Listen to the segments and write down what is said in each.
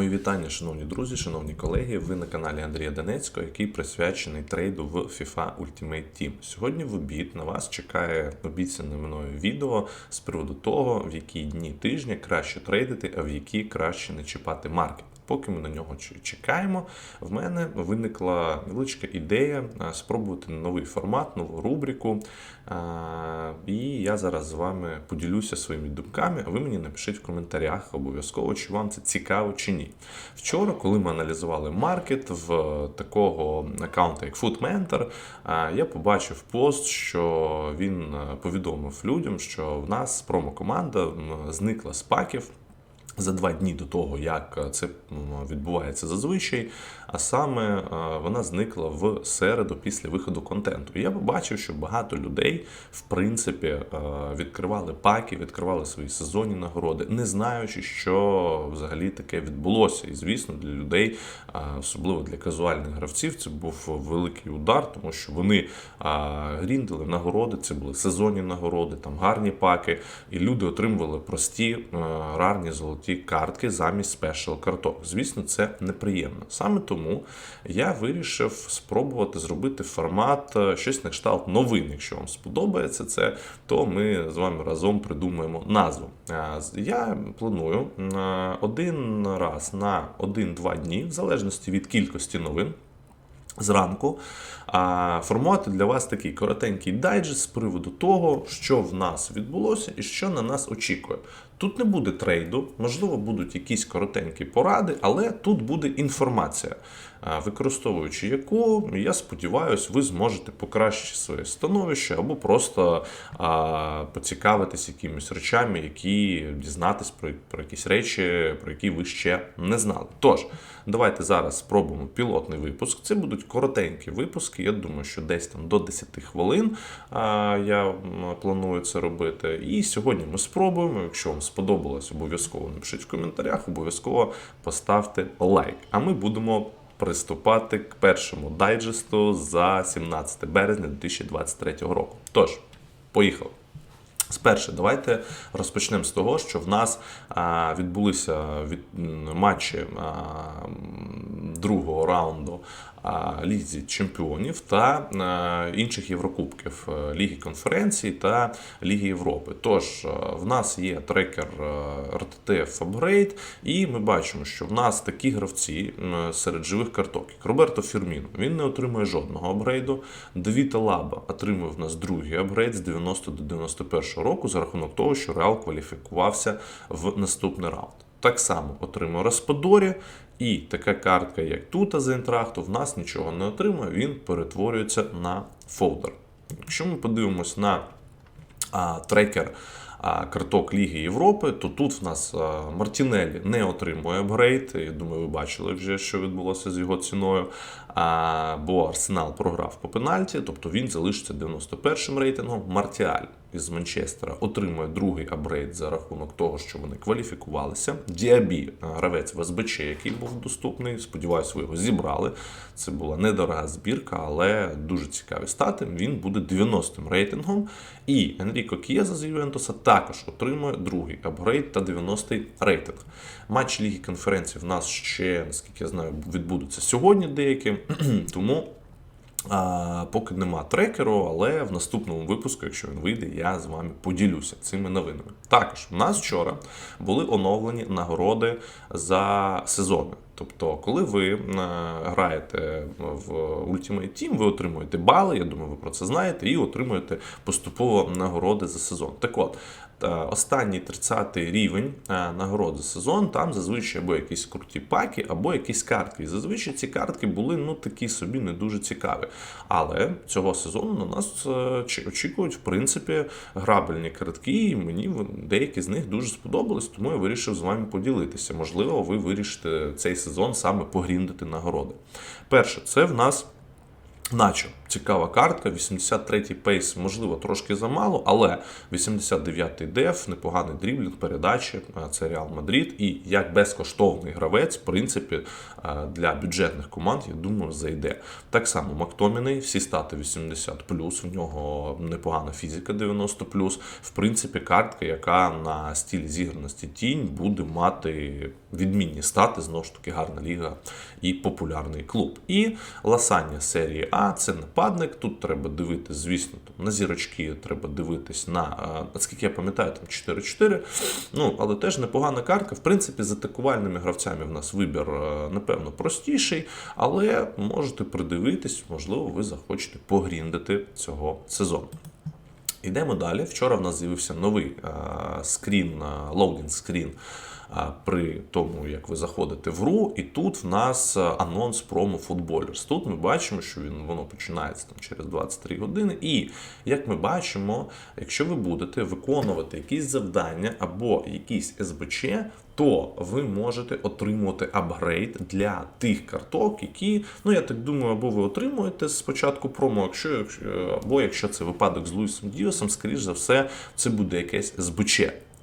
Мої вітання, шановні друзі, шановні колеги. Ви на каналі Андрія Донецького, який присвячений трейду в FIFA Ultimate Team. Сьогодні в обід на вас чекає обіцяне мною відео з приводу того, в які дні тижня краще трейдити, а в які краще не чіпати маркет. Поки ми на нього чекаємо, в мене виникла невеличка ідея спробувати новий формат, нову рубрику. І я зараз з вами поділюся своїми думками, а ви мені напишіть в коментарях обов'язково, чи вам це цікаво чи ні. Вчора, коли ми аналізували маркет в такого аккаунта, як Food Mentor, я побачив пост, що він повідомив людям, що в нас промокоманда зникла з паків за два дні до того, як це відбувається зазвичай, а саме е, вона зникла в середу після виходу контенту. І я побачив, що багато людей, в принципі, е, відкривали паки, відкривали свої сезонні нагороди, не знаючи, що взагалі таке відбулося. І звісно, для людей, е, особливо для казуальних гравців, це був великий удар, тому що вони е, гріндили нагороди, це були сезонні нагороди, там гарні паки, і люди отримували прості е, рарні золоті картки замість спешл карток. Звісно, це неприємно. Саме тому я вирішив спробувати зробити формат е, щось на кшталт новин. Якщо вам сподобається це, то ми з вами разом придумаємо назву. Е, Я планую е, один раз на 1-2 дні, в залежності від кількості новин зранку а, формувати для вас такий коротенький дайджест з приводу того, що в нас відбулося і що на нас очікує. Тут не буде трейду, можливо, будуть якісь коротенькі поради, але тут буде інформація, використовуючи яку, я сподіваюся, ви зможете покращити своє становище або просто а, поцікавитись якимись речами, які дізнатись про, про якісь речі, про які ви ще не знали. Тож, давайте зараз спробуємо пілотний випуск. Це будуть коротенькі випуски. Я думаю, що десь там до 10 хвилин я планую це робити. І сьогодні ми спробуємо. Якщо вам сподобалось, обов'язково напишіть в коментарях, обов'язково поставте лайк. А ми будемо. Приступати к першому дайджесту за 17 березня 2023 року. Тож, поїхали. Спершу, давайте розпочнемо з того, що в нас відбулися від, матчі другого раунду Лізі Чемпіонів та інших Єврокубків е, Ліги конференцій та Ліги Європи. Тож е, в нас є трекер е, RTTF Upgrade, і ми бачимо, що в нас такі гравці серед живих карток, Роберто Фірміно, він не отримує жодного апгрейду. Давіта Лаба отримує в нас другий апгрейд з 90 до 91 року за рахунок того, що Реал кваліфікувався в наступний раунд. Так само отримує Распадорі, і така картка, як Тута з Інтрахту, в нас нічого не отримує, він перетворюється на фолдер. Якщо ми подивимось на а, трекер а, карток Ліги Європи, то тут в нас а, Мартінелі не отримує апгрейд. Я думаю, ви бачили вже, що відбулося з його ціною. Бо Арсенал програв по пенальті, тобто він залишиться 91-м рейтингом. Мартіаль із Манчестера отримує другий апгрейд за рахунок того, що вони кваліфікувалися. Діабі, гравець в СБЧ, який був доступний. Сподіваюсь, ви його зібрали. Це була недорога збірка, але дуже цікаві стати. Він буде 90-м рейтингом. І Енріко Кієза з Ювентуса також отримує другий апгрейд та 90-й рейтинг. Матч Ліги конференцій в нас ще, наскільки я знаю, відбудуться сьогодні деякі. Тому а, поки нема трекеру, але в наступному випуску, якщо він вийде, я з вами поділюся цими новинами. Також у нас вчора були оновлені нагороди за сезони. Тобто, коли ви е, граєте в Ultimate Team, ви отримуєте бали, я думаю, ви про це знаєте, і отримуєте поступово нагороди за сезон. Так от, останній 30-й рівень е, нагород за сезон, там зазвичай або якісь круті паки, або якісь картки. Зазвичай ці картки були ну такі собі не дуже цікаві. Але цього сезону на нас е, очікують, в принципі, грабельні картки, і мені деякі з них дуже сподобались, тому я вирішив з вами поділитися. Можливо, ви вирішите цей сезон саме погріндити нагороди. Перше, це в нас Начо цікава картка, 83-й пейс, можливо, трошки замало, але 89-й деф, непоганий дріблінг, передачі, це Реал Мадрид. І як безкоштовний гравець, в принципі, для бюджетних команд, я думаю, зайде. Так само Мактоміний, всі стати 80+, в нього непогана фізика 90+. В принципі, картка, яка на стилі зіграності тінь буде мати відмінні стати, знову ж таки, гарна ліга і популярний клуб. І Ласання серії А це нападник. Тут треба дивитись, звісно, там, на зірочки треба дивитись на, наскільки я пам'ятаю, там 4-4. Ну, але теж непогана картка. В принципі, з атакувальними гравцями в нас вибір, е, напевно, простіший, але можете придивитись, можливо, ви захочете погріндити цього сезону. Йдемо далі. Вчора в нас з'явився новий е, скрін, е, лоудінг скрін е, при тому, як ви заходите в гру, і тут в нас е, анонс промо Footballers. Тут ми бачимо, що він воно починається там через 23 години. І як ми бачимо, якщо ви будете виконувати якісь завдання або якісь СБЧ, то ви можете отримувати апгрейд для тих карток, які, ну я так думаю, або ви отримуєте спочатку промо, якщо, або якщо це випадок з Луїсом Діосом, скоріш за все, це буде якесь СБЧ.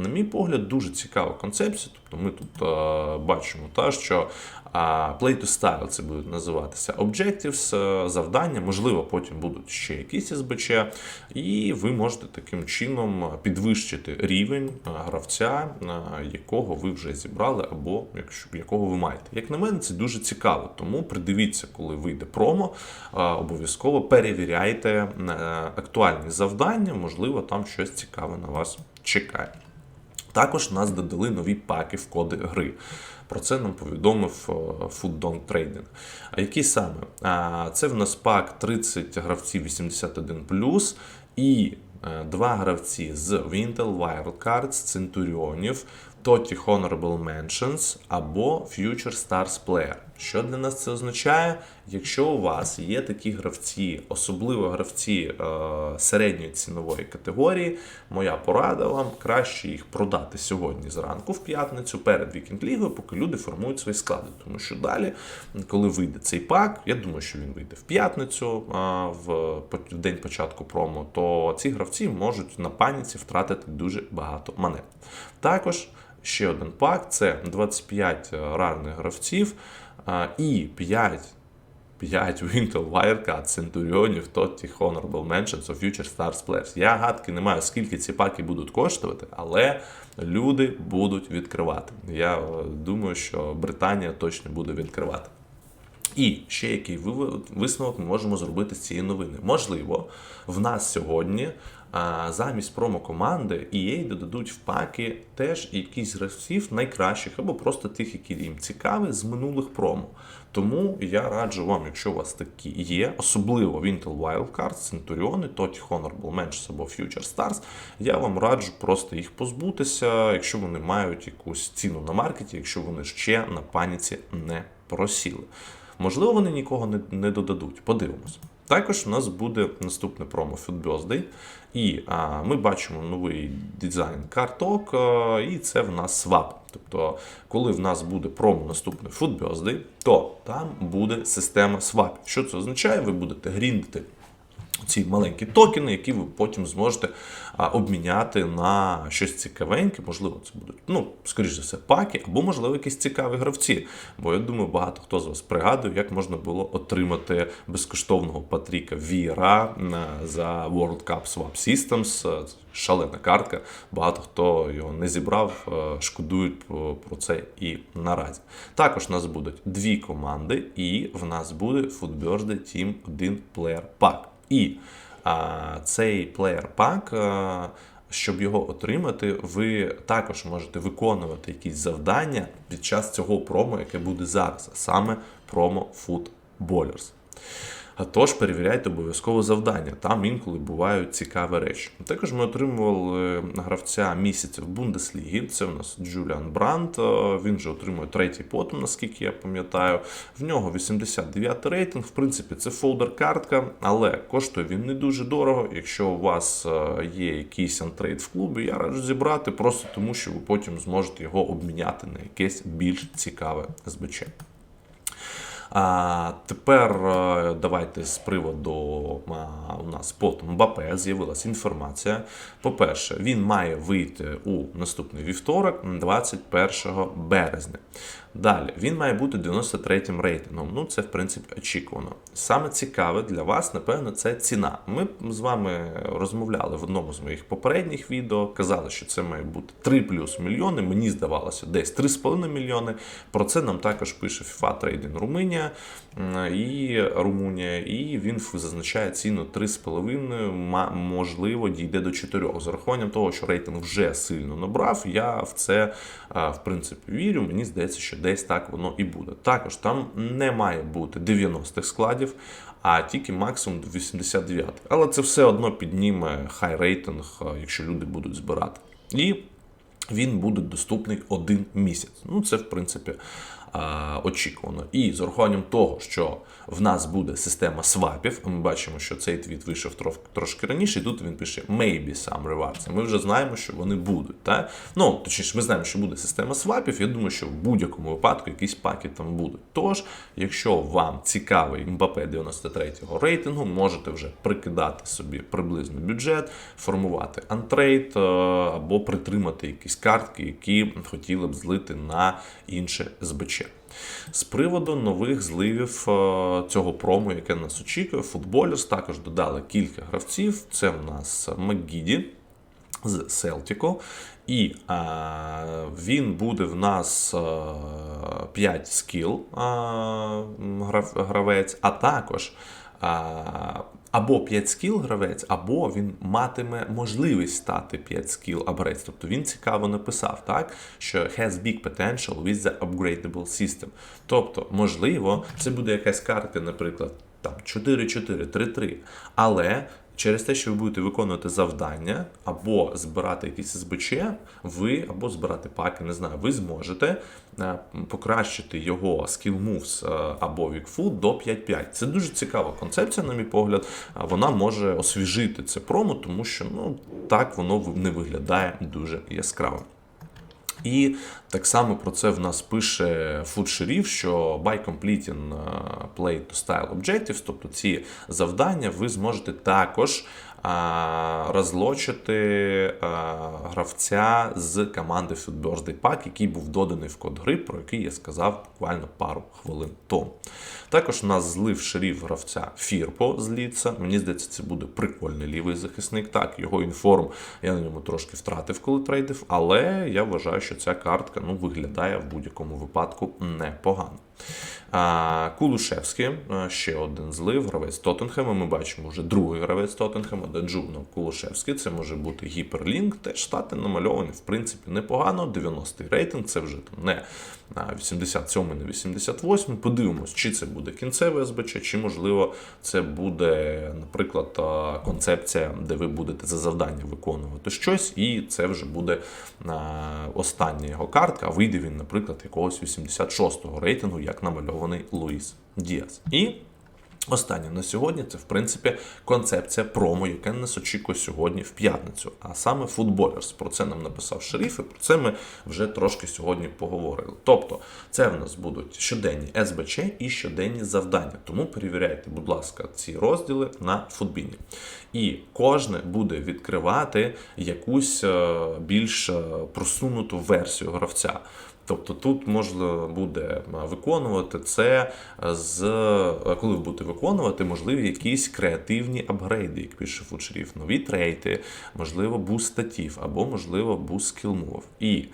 На мій погляд, дуже цікава концепція. Тобто ми тут е, бачимо, та, що е, Play to Style це буде називатися Objectives, е, завдання, можливо, потім будуть ще якісь СБЧ, і ви можете таким чином підвищити рівень гравця, якого ви вже зібрали, або якщо якого ви маєте. Як на мене, це дуже цікаво. Тому придивіться, коли вийде промо, обов'язково перевіряйте актуальні завдання, можливо, там щось цікаве на вас чекає. Також нас додали нові паки в коди гри. Про це нам повідомив е, Food Trading. А які саме? Це в нас пак 30 гравців 81 і е, два гравці з Wintel Wildcards, Центуріонів, Totti Honorable Mentions або Future Stars Player. Що для нас це означає? Якщо у вас є такі гравці, особливо гравці е, середньої цінової категорії, моя порада вам краще їх продати сьогодні зранку в п'ятницю перед вікенд лігою, поки люди формують свої склади. Тому що далі, коли вийде цей пак, я думаю, що він вийде в п'ятницю, в, день початку промо, то ці гравці можуть на паніці втратити дуже багато монет. Також ще один пак це 25 рарних гравців і 5 5 Wintel Wildcard, Центуріонів, Totti, Honorable Mentions, of Future Stars Players. Я гадки не маю, скільки ці паки будуть коштувати, але люди будуть відкривати. Я е, думаю, що Британія точно буде відкривати. І ще який висновок ми можемо зробити з цієї новини. Можливо, в нас сьогодні замість промо-команди EA додадуть в паки теж якісь гравців найкращих або просто тих, які їм цікаві з минулих промо. Тому я раджу вам, якщо у вас такі є, особливо Wintel Wildcards, Центуріони, Totti Honorable Mentions або Future Stars, я вам раджу просто їх позбутися, якщо вони мають якусь ціну на маркеті, якщо вони ще на паніці не просіли. Можливо, вони нікого не, не додадуть. Подивимось. Також у нас буде наступне промо Birthday, і а, ми бачимо новий дизайн карток, а, і це в нас свап. Тобто, коли в нас буде промо наступне Food Birthday, то там буде система свап. Що це означає? Ви будете гріндити ці маленькі токени, які ви потім зможете обміняти на щось цікавеньке. Можливо, це будуть, ну, скоріш за все, паки, або, можливо, якісь цікаві гравці. Бо я думаю, багато хто з вас пригадує, як можна було отримати безкоштовного Патріка Віра за World Cup Swap Systems. Шалена картка. Багато хто його не зібрав, е, шкодують про це і наразі. Також у нас будуть дві команди, і в нас буде Food Birthday Team 1 Player Pack. І а, цей плеєр пак, а, щоб його отримати, ви також можете виконувати якісь завдання під час цього промо, яке буде зараз, саме промо Footballers. А Тож перевіряйте обов'язково завдання. Там інколи бувають цікаві речі. Також ми отримували гравця місяця в Бундеслігі. Це у нас Джуліан Брандт. Е, Він же отримує третій потом, наскільки я пам'ятаю. В нього 89 рейтинг. В принципі, це фолдер-картка, але коштує він не дуже дорого. Якщо у вас е, є якийсь антрейд в клубі, я раджу зібрати просто тому, що ви потім зможете його обміняти на якесь більш цікаве СБЧ. А тепер е, давайте з приводу у нас по Мбапе з'явилася інформація. По-перше, він має вийти у наступний вівторок, 21 березня. Далі він має бути 93-м рейтингом. Ну, це в принципі очікувано. Саме цікаве для вас, напевно, це ціна. Ми з вами розмовляли в одному з моїх попередніх відео. Казали, що це має бути 3 плюс мільйони. Мені здавалося, десь 3,5 мільйони. Про це нам також пише FIFA Trading Румунія м, і Румунія, і він зазначає ціну 3,5, можливо, дійде до 4. З урахуванням того, що рейтинг вже сильно набрав, я в це в принципі вірю. Мені здається, що десь так воно і буде. Також там не має бути 90-х складів, а тільки максимум 89. Але це все одно підніме хай рейтинг, якщо люди будуть збирати. І він буде доступний один місяць. Ну, це, в принципі, очікувано. І з урахуванням того, що в нас буде система свапів, ми бачимо, що цей твіт вийшов трош- трошки раніше, і тут він пише maybe some rewards. Ми вже знаємо, що вони будуть. Та? Ну, точніше, ми знаємо, що буде система свапів. Я думаю, що в будь-якому випадку якісь паки там будуть. Тож, якщо вам цікавий Мбапе 93-го рейтингу, можете вже прикидати собі приблизний бюджет, формувати антрейд е, або притримати якісь картки, які хотіли б злити на інше СБЧ. З приводу нових зливів е, цього промо, яке нас очікує, футболерс також додали кілька гравців. Це в нас Макгіді з Селтіко. І а, він буде в нас а, 5 скіл а, гравець, а також або 5 скіл гравець, або він матиме можливість стати 5 скіл абрець. Тобто він цікаво написав, так, що has big potential with the upgradable system. Тобто, можливо, це буде якась карта, наприклад, там 4-4-3-3, але Через те, що ви будете виконувати завдання або збирати якісь СБЧ, ви або збирати паки, не знаю, ви зможете е, покращити його skill moves е, або вікфу до 5-5. Це дуже цікава концепція, на мій погляд. Вона може освіжити це промо, тому що ну так воно не виглядає дуже яскраво. І так само про це в нас пише фудшерів, що by completing е, play to style objectives, тобто ці завдання, ви зможете також а, розлочити а, гравця з команди Food Birthday Pack, який був доданий в код гри, про який я сказав буквально пару хвилин тому. Також нас злив шериф гравця Фірпо з Ліца. Мені здається, це буде прикольний лівий захисник. Так, його інформ я на ньому трошки втратив, коли трейдив, але я вважаю, що ця картка ну, виглядає в будь-якому випадку непогано. Кулушевський, ще один злив, гравець Тоттенхема. Ми бачимо вже другий гравець Тоттенхема, Данджугно Кулушевський. Це може бути гіперлінк, теж стати намальований, в принципі, непогано. 90-й рейтинг, це вже там не 87 на 88 Подивимось, чи це буде кінцеве СБЧ, чи можливо це буде, наприклад, концепція, де ви будете за завдання виконувати щось, і це вже буде остання його картка. Вийде він, наприклад, якогось 86-го рейтингу, як намальований Луїс Діас. І Останнє на сьогодні це в принципі концепція промо, яке нас очікує сьогодні в п'ятницю. А саме футболерс. Про це нам написав шериф, і про це ми вже трошки сьогодні поговорили. Тобто, це в нас будуть щоденні СБЧ і щоденні завдання. Тому перевіряйте, будь ласка, ці розділи на футбіні. І кожне буде відкривати якусь е, більш е, просунуту версію гравця. Тобто тут можна буде виконувати це з коли ви будете виконувати, можливі якісь креативні апгрейди, як пише фучерів, нові трейти, можливо, буст статів або, можливо, буст скілмов. І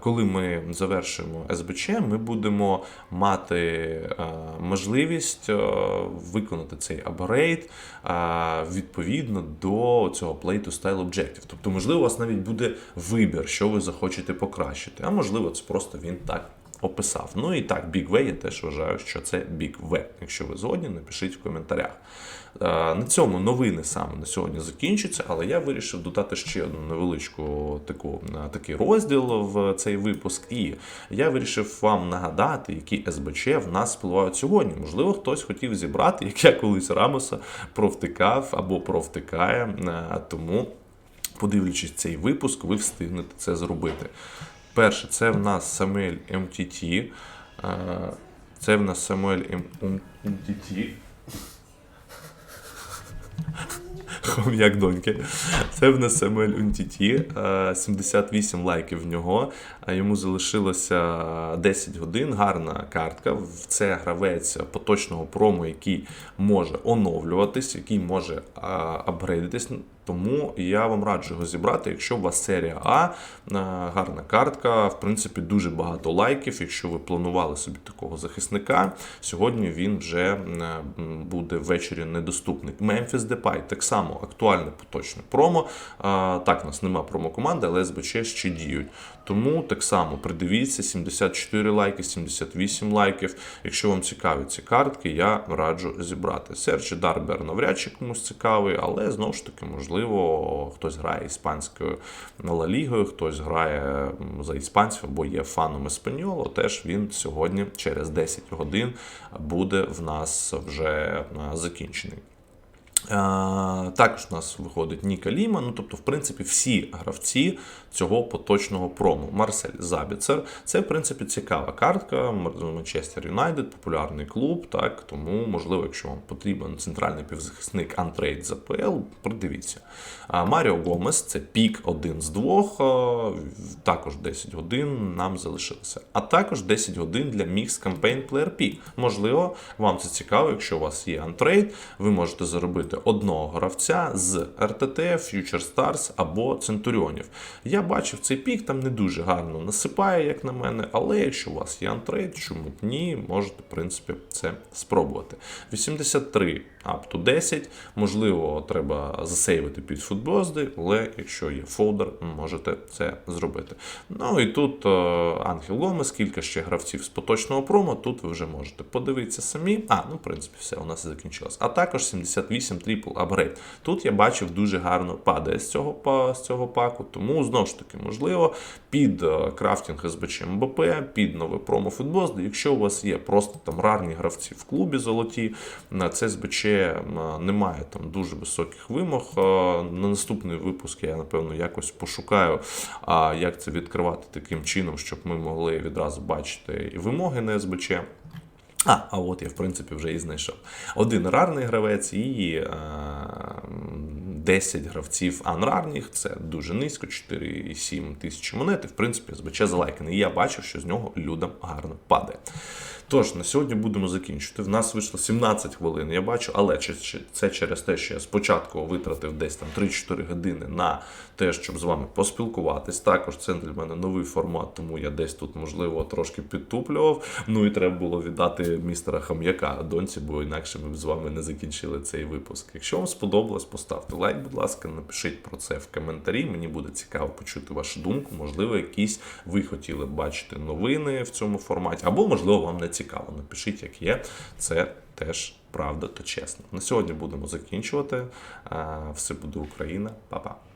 коли ми завершимо СБЧ, ми будемо мати можливість виконати цей апгрейд відповідно до цього play to style objective. Тобто, можливо, у вас навіть буде вибір, що ви захочете покращити, а можливо, це просто він так описав. Ну і так, Big V, я теж вважаю, що це Big V. Якщо ви згодні, напишіть в коментарях. Е, На цьому новини саме на сьогодні закінчаться, але я вирішив додати ще одну невеличку таку, е, такий розділ в цей випуск. І я вирішив вам нагадати, які СБЧ в нас спливають сьогодні. Можливо, хтось хотів зібрати, як я колись Рамоса провтикав або провтикає. Е, Тому, подивлячись цей випуск, ви встигнете це зробити. Перше, це в нас Самель МТТ. Е, Це в нас Самуель М- Умтіті. Хом'як доньки. Це в нас Самуель Унтіті. Е, 78 лайків в нього. Йому залишилося 10 годин. Гарна картка. Це гравець поточного прому, який може оновлюватись, який може апгрейдитись. Тому я вам раджу його зібрати. Якщо у вас серія А, е, гарна картка, в принципі, дуже багато лайків. Якщо ви планували собі такого захисника, сьогодні він вже е, буде ввечері недоступний. Memphis Depay так само актуальне поточне промо. Е, Так, у нас нема промокоманди, але СБЧ ще діють. Тому так само придивіться: 74 лайки, 78 лайків. Якщо вам цікаві ці картки, я раджу зібрати. Серджі Дарбер навряд чи комусь цікавий, але знову ж таки, можливо, хтось грає іспанською лалігою, хтось грає за іспанців або є фаном Еспаньоло. Теж він сьогодні через 10 годин буде в нас вже е, закінчений. Е, Також у нас виходить Ніка Ліма. Ну тобто, в принципі, всі гравці цього поточного прому. Марсель Забіцер. Це, в принципі, цікава картка. Манчестер Юнайтед, популярний клуб. Так тому, можливо, якщо вам потрібен центральний півзахисник антрейд з АПЛ, придивіться. Маріо Гомес це пік один з двох. е, Також 10 годин нам залишилося. А також 10 годин для Mix Campaign Player Peak. Можливо, вам це цікаво, якщо у вас є антрейд, ви можете заробити одного гравця з РТТ, Future Stars або Центуріонів. Я бачив цей пік, там не дуже гарно насипає, як на мене, але якщо у вас є антрейд, чому б ні, можете, в принципі, це спробувати. 83 up to 10. Можливо, треба засейвити під футбозди, але якщо є фолдер, можете це зробити. Ну і тут е, Ангел Гомес, кілька ще гравців з поточного промо. Тут ви вже можете подивитися самі. А, ну, в принципі, все, у нас і закінчилось. А також 78 трипл апгрейд. Тут я бачив дуже гарно падає з цього, з цього паку, тому знову ж таки, можливо, під е, крафтинг СБЧ МБП, під нове промо футбозди. Якщо у вас є просто там рарні гравці в клубі золоті, це СБЧ немає там дуже високих вимог. Е, На наступний випуск я напевно якось пошукаю, як це відкривати таким чином, щоб ми могли відразу бачити і вимоги на СБЧ. А, а от я в принципі вже і знайшов. Один рарний гравець і е, 10 гравців анрарних. Це дуже низько, 4,7 тисячі монет. І, в принципі, СБЧ залайканий. І я бачив, що з нього людям гарно падає. Тож, на сьогодні будемо закінчувати. В нас вийшло 17 хвилин, я бачу, але це через те, що я спочатку витратив десь там 3-4 години на те, щоб з вами поспілкуватись. Також це для мене новий формат, тому я десь тут, можливо, трошки підтуплював. Ну і треба було віддати містера Хам'яка доньці, бо інакше ми б з вами не закінчили цей випуск. Якщо вам сподобалось, поставте лайк, будь ласка, напишіть про це в коментарі. Мені буде цікаво почути вашу думку. Можливо, якісь ви хотіли бачити новини в цьому форматі, або, можливо, вам не цікаво. Напишіть, як є. Це теж правда та чесно. На сьогодні будемо закінчувати. Все буде Україна. Па-па.